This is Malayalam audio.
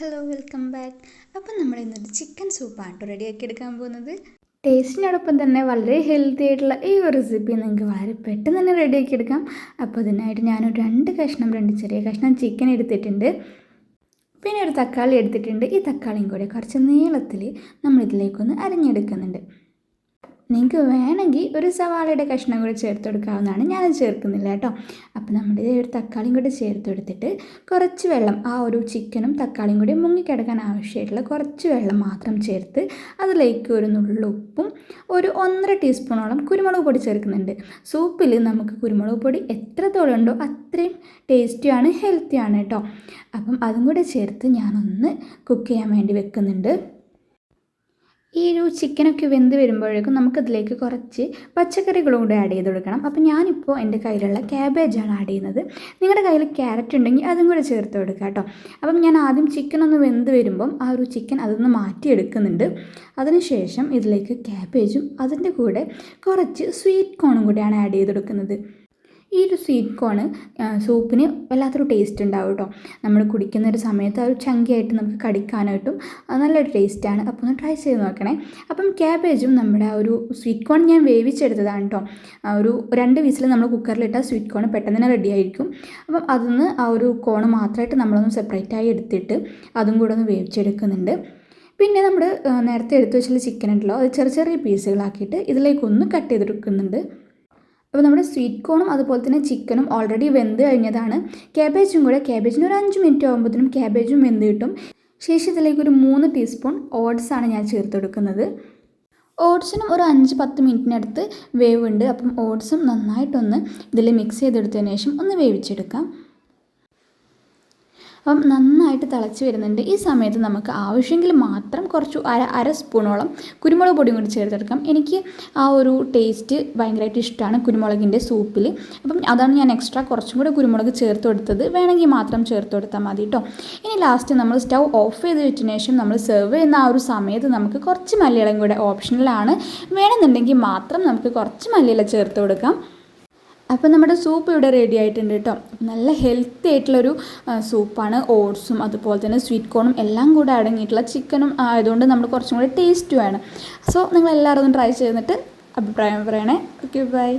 ഹലോ വെൽക്കം ബാക്ക് അപ്പം നമ്മൾ ഇന്നൊരു ചിക്കൻ സൂപ്പാണ് റെഡിയാക്കി എടുക്കാൻ പോകുന്നത്. ടേസ്റ്റിനോടൊപ്പം തന്നെ വളരെ ഹെൽത്തി ആയിട്ടുള്ള ഈ ഒരു റെസിപ്പി നിങ്ങൾക്ക് വളരെ പെട്ടെന്ന് തന്നെ റെഡിയാക്കി എടുക്കാം. അപ്പോൾ അതിനായിട്ട് ഞാനൊരു രണ്ട് കഷ്ണം രണ്ട് ചെറിയ കഷ്ണം ചിക്കൻ എടുത്തിട്ടുണ്ട്. പിന്നെ ഒരു തക്കാളി എടുത്തിട്ടുണ്ട്. ഈ തക്കാളിയും കൂടെ കുറച്ച് നീളത്തിൽ നമ്മളിതിലേക്കൊന്ന് അരിഞ്ഞെടുക്കുന്നുണ്ട്. നിങ്ങൾക്ക് വേണമെങ്കിൽ ഒരു സവാളയുടെ കഷ്ണം കൂടി ചേർത്ത് കൊടുക്കാവുന്നതാണ്. ഞാനത് ചേർക്കുന്നില്ല കേട്ടോ. അപ്പോൾ നമ്മുടെ ഒരു തക്കാളിയും കൂടി ചേർത്ത് കൊടുത്തിട്ട് കുറച്ച് വെള്ളം ആ ഒരു ചിക്കനും തക്കാളിയും കൂടി മുങ്ങിക്കിടക്കാൻ ആവശ്യമായിട്ടുള്ള കുറച്ച് വെള്ളം മാത്രം ചേർത്ത് അതിലേക്ക് ഒരു നുള്ളുപ്പും ഒരു ഒന്നര ടീസ്പൂണോളം കുരുമുളക് പൊടി ചേർക്കുന്നുണ്ട്. സൂപ്പിൽ നമുക്ക് കുരുമുളക് പൊടി എത്രത്തോളം ഉണ്ടോ അത്രയും ടേസ്റ്റിയാണ് ഹെൽത്തിയാണ് കേട്ടോ. അപ്പം അതും കൂടെ ചേർത്ത് ഞാനൊന്ന് കുക്ക് ചെയ്യാൻ വേണ്ടി വെക്കുന്നുണ്ട്. ഈ ഒരു ചിക്കനൊക്കെ വെന്ത് വരുമ്പോഴേക്കും നമുക്കതിലേക്ക് കുറച്ച് പച്ചക്കറികളും കൂടെ ആഡ് ചെയ്ത് കൊടുക്കണം. അപ്പോൾ ഞാനിപ്പോൾ എന്റെ കയ്യിലുള്ള ക്യാബേജാണ് ആഡ് ചെയ്യുന്നത്. നിങ്ങളുടെ കയ്യിൽ ക്യാരറ്റ് ഉണ്ടെങ്കിൽ അതും കൂടെ ചേർത്ത് കൊടുക്കുക കേട്ടോ. അപ്പം ഞാൻ ആദ്യം ചിക്കൻ ഒന്ന് വെന്ത് വരുമ്പം ആ ഒരു ചിക്കൻ അതൊന്ന് മാറ്റിയെടുക്കുന്നുണ്ട് അതിനുശേഷം ഇതിലേക്ക് ക്യാബേജും അതിന്റെ കൂടെ കുറച്ച് സ്വീറ്റ് കോണും കൂടെയാണ് ആഡ് ചെയ്ത് കൊടുക്കുന്നത്. ഈ ഒരു സ്വീറ്റ് കോൺ സൂപ്പിന് വല്ലാത്തൊരു ടേസ്റ്റ് ഉണ്ടാവും കേട്ടോ നമ്മൾ കുടിക്കുന്ന ഒരു സമയത്ത് ഒരു ചങ്കിയായിട്ട് നമുക്ക് കടിക്കാനായിട്ടും നല്ലൊരു ടേസ്റ്റാണ് അപ്പോൾ ഒന്ന് ട്രൈ ചെയ്ത് നോക്കണേ. അപ്പം ക്യാബേജും നമ്മുടെ ആ ഒരു സ്വീറ്റ് കോൺ ഞാൻ വേവിച്ചെടുത്തതാണ് കേട്ടോ ഒരു രണ്ട് വിസിൽ നമ്മൾ കുക്കറിലിട്ടാൽ സ്വീറ്റ് കോൺ പെട്ടെന്ന് തന്നെ റെഡി ആയിരിക്കും. അപ്പം അതിന്ന് ആ ഒരു കോണ് മാത്രമായിട്ട് നമ്മളൊന്ന് സെപ്പറേറ്റായി എടുത്തിട്ട് അതും കൂടെ ഒന്ന് വേവിച്ചെടുക്കുന്നുണ്ട്. പിന്നെ നമ്മൾ നേരത്തെ എടുത്തു വെച്ചുള്ള ചിക്കൻ ഉണ്ടല്ലോ അത് ചെറിയ ചെറിയ പീസുകളാക്കിയിട്ട് ഇതിലേക്കൊന്ന് കട്ട് ചെയ്തെടുക്കുന്നുണ്ട്. അപ്പോൾ നമ്മുടെ സ്വീറ്റ് കോണും അതുപോലെ തന്നെ ചിക്കനും ഓൾറെഡി വെന്ത് കഴിഞ്ഞതാണ്. ക്യാബേജും കൂടെ ക്യാബേജിന് ഒരു അഞ്ച് മിനിറ്റ് ആകുമ്പോഴത്തേനും ക്യാബേജും വെന്ത് കിട്ടും. ശേഷം ഇതിലേക്ക് ഒരു മൂന്ന് ടീസ്പൂൺ ഓട്സ് ആണ് ഞാൻ ചേർത്ത് കൊടുക്കുന്നത്. ഓട്സിനും ഒരു അഞ്ച് പത്ത് മിനിറ്റിനടുത്ത് ഉണ്ട്. അപ്പം ഓട്സും നന്നായിട്ടൊന്ന് ഇതിൽ മിക്സ് ചെയ്തെടുത്തതിന് ശേഷം ഒന്ന് വേവിച്ചെടുക്കാം. അപ്പം നന്നായിട്ട് തിളച്ച് വരുന്നുണ്ട്. ഈ സമയത്ത് നമുക്ക് ആവശ്യമെങ്കിൽ മാത്രം കുറച്ച് അര അര സ്പൂണോളം കുരുമുളക് പൊടിയും കൂടി ചേർത്തെടുക്കാം. എനിക്ക് ആ ഒരു ടേസ്റ്റ് ഭയങ്കരമായിട്ട് ഇഷ്ടമാണ് കുരുമുളകിന്റെ സൂപ്പിൽ. അപ്പം അതാണ് ഞാൻ എക്സ്ട്രാ കുറച്ചും കൂടെ കുരുമുളക് ചേർത്ത് കൊടുത്തത്. വേണമെങ്കിൽ മാത്രം ചേർത്ത് കൊടുത്താൽ മതി കേട്ടോ ഇനി ലാസ്റ്റ് നമ്മൾ സ്റ്റൗ ഓഫ് ചെയ്ത് വെച്ചതിന് ശേഷം നമ്മൾ സെർവ് ചെയ്യുന്ന ആ ഒരു സമയത്ത് നമുക്ക് കുറച്ച് മല്ലിയിളം കൂടെ ഓപ്ഷണലാണ് വേണമെന്നുണ്ടെങ്കിൽ മാത്രം നമുക്ക് കുറച്ച് മല്ലിയില ചേർത്ത് കൊടുക്കാം. അപ്പോൾ നമ്മുടെ സൂപ്പ് ഇവിടെ റെഡി ആയിട്ടുണ്ട് കേട്ടോ. നല്ല ഹെൽത്തി ആയിട്ടുള്ളൊരു സൂപ്പാണ് ഓട്സും അതുപോലെ തന്നെ സ്വീറ്റ് കോണും എല്ലാം കൂടെ അടങ്ങിയിട്ടുള്ള ചിക്കനും ആയതുകൊണ്ട് നമ്മൾ കുറച്ചും കൂടി ടേസ്റ്റുമാണ് സോ നിങ്ങൾ എല്ലാവരും ഒന്ന് ട്രൈ ചെയ്തിട്ട് അഭിപ്രായം പറയണേ. Okay bye